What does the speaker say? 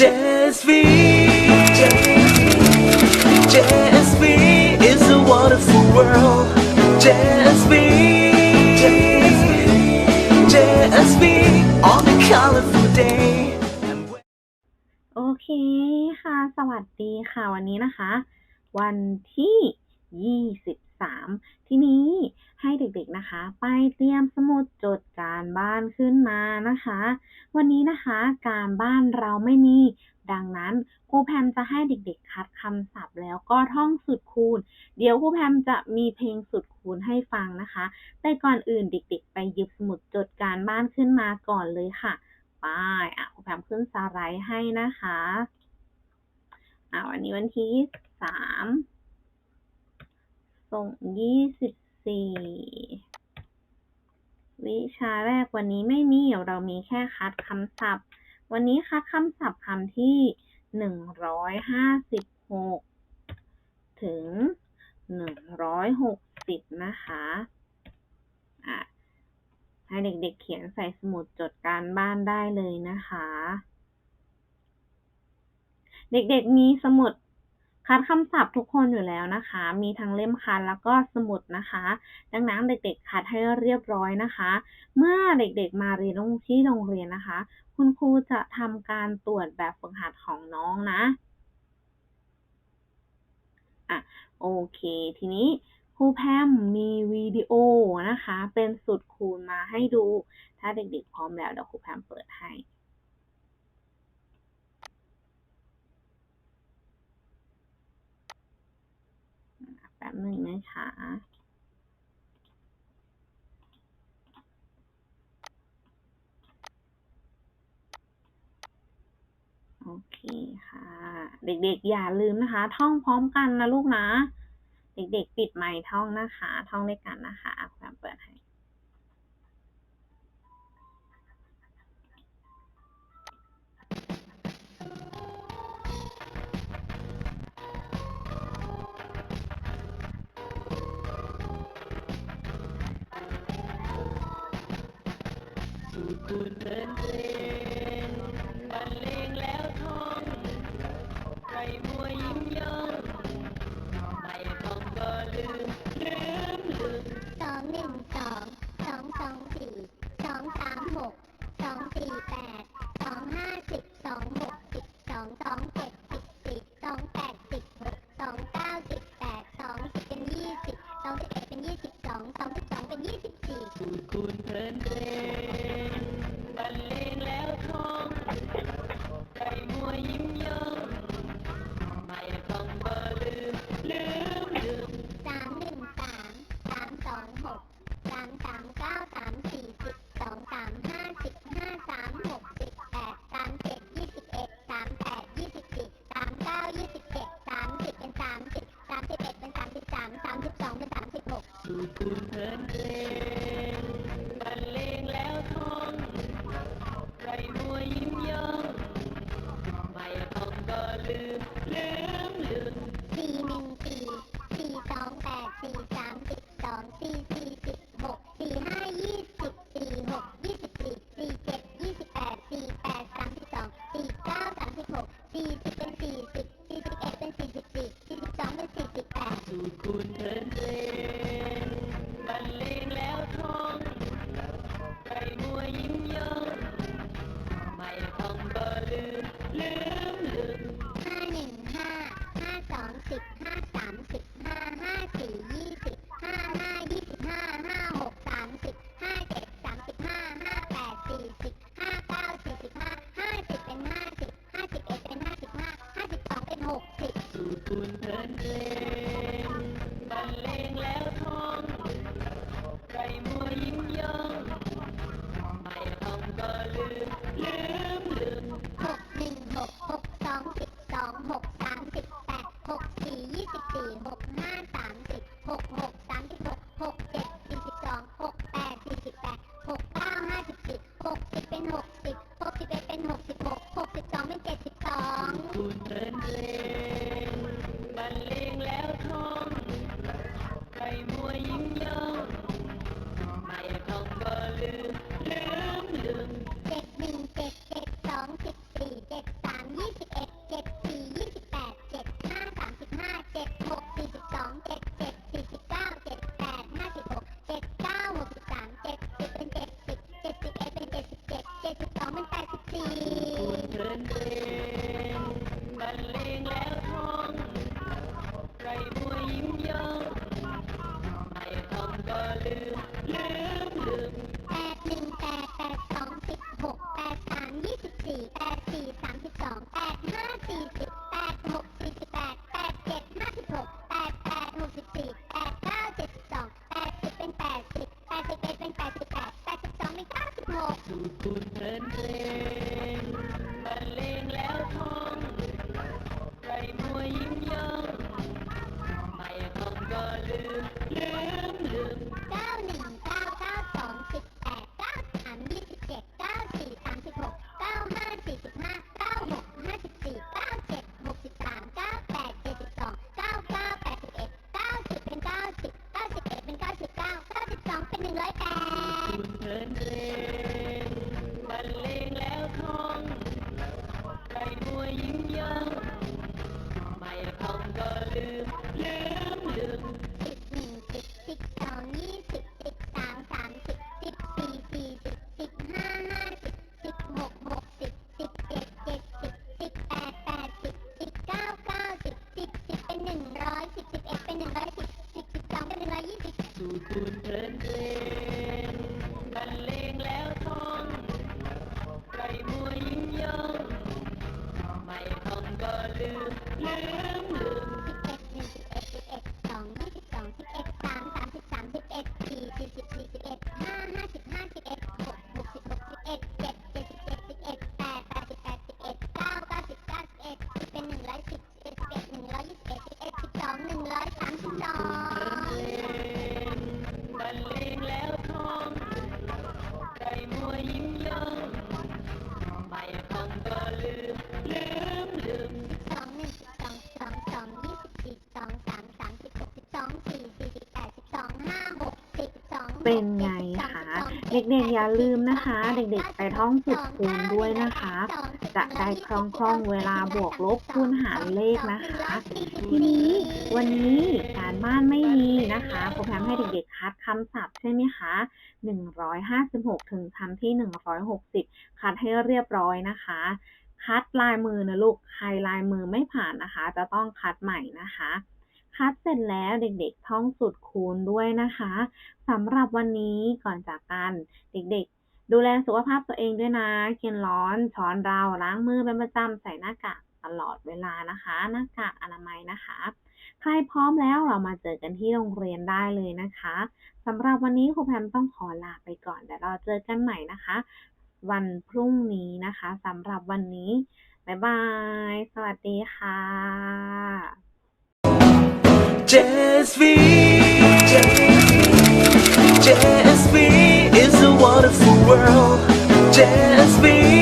JSV JSV is a wonderful world JSV JSV on a colorful day โอเคค่ะ สวัสดีค่ะ วันนี้นะคะ วันที่ 23 ทีนี้ ให้เด็กๆนะคะ ไปเตรียมสมุดจดการบ้านขึ้นมานะคะ วันนี้นะคะการบ้านเราไม่มีดังนั้นครูแพมจะให้เด็กๆ คัดคำศัพท์แล้วก็ท่องสุดคูณ เดี๋ยวครูแพมจะมีเพลงสุดคูณให้ฟังนะคะ แต่ก่อนอื่นเด็กๆ ไปหยิบสมุดจดการบ้านขึ้นมาก่อนเลยค่ะไปอะครูแพมขึ้นสไลด์ให้นะคะอะวันนี้วันที่สามส่งยี่สิบ สี่วิชาแรกวันนี้ไม่มีเรามีแค่คัดคำศัพท์ วันนี้คัดคำศัพท์คำที่หนึ่งร้อยห้าสิบหกถึงหนึ่งร้อยหกสิบนะคะอะให้เด็กๆเขียนใส่สมุดจดการบ้านได้เลยนะคะ เด็กๆมีสมุด คัดคำศัพท์ทุกคนอยู่แล้วนะคะ มีทั้งเล่มคัดแล้วก็สมุดนะคะ ดังนั้นเด็กๆคัดให้เรียบร้อยนะคะ เมื่อเด็กๆมาเรียนที่โรงเรียนนะคะ คุณครูจะทำการตรวจแบบฝึกหัดของน้องนะอะโอเค ทีนี้ครูแพมมีวิดีโอนะคะ เป็นสุดคูณมาให้ดู ถ้าเด็กๆพร้อมแล้วเดี๋ยวครูแพมเปิดให้ แป๊บหนึ่งนะคะโอเคค่ะ เด็กๆ อย่าลืมนะคะ ท่องพร้อมกันนะลูกนะ เด็กๆ ปิดไมค์ท่องนะคะ ท่องด้วยกันนะคะครูแพมเปิดให้ สูดคูณเพลินเพลงบรรเลงแล้วท่องใครมัวยิ้มย่องไม่ท่องก็ลืมลืมลืมสองหนึ่งสองสองสองสี่สองสามหกสองสี่แปด สิบหกสี่สิบเป็นสี่สิบสี่สิบเอ็ดเป็นสี่สิบสี่สี่สิบสองเป็นสี่สิบแปดสูดคูณเพิ่มเลย หกสิบสูดคูณเพลินเพลงบรรเลงแล้วทองใครมัวยิ้มย่องไม่ท่องก็ลืมลืมลืมหกหนึ่งหกหกสองสิบสองหกสามสิบแปดหกสี่ยี่สิบสี่หกห้าสามสิบหกหกสามสิบหกหกเจ็ด Good heaven. เป็นไงคะเด็กๆอย่าลืมนะคะ เด็กๆไปท่องสูตรคูณด้วยนะคะ จะได้คล่องๆเวลาบวกลบคูณหารเลขนะคะ ทีนี้วันนี้การบ้านไม่มีนะคะครูแพมให้เด็กๆคัดคำศัพท์ใช่ไหมคะ156 ถึงคำที่ 160 คัดให้เรียบร้อยนะคะคัดลายมือนะลูก ใครลายมือไม่ผ่านนะคะ จะต้องคัดใหม่นะคะ คัดเสร็จแล้วเด็กๆท่องสูตรคูณด้วยนะคะสำหรับวันนี้ก่อนจากกันเด็กๆ ดูแลสุขภาพตัวเองด้วยนะ กินร้อนช้อนเราล้างมือเป็นประจำใส่หน้ากากตลอดเวลานะคะหน้ากากอนามัยนะคะ ใครพร้อมแล้วเรามาเจอกันที่โรงเรียนได้เลยนะคะสำหรับวันนี้ครูแพมต้องขอลาไปก่อนเดี๋ยวเราเจอกันใหม่นะคะ วันพรุ่งนี้นะคะสำหรับวันนี้บ๊ายบาย สวัสดีค่ะ Jazz be, jazz be, is a wonderful world. Jazz be.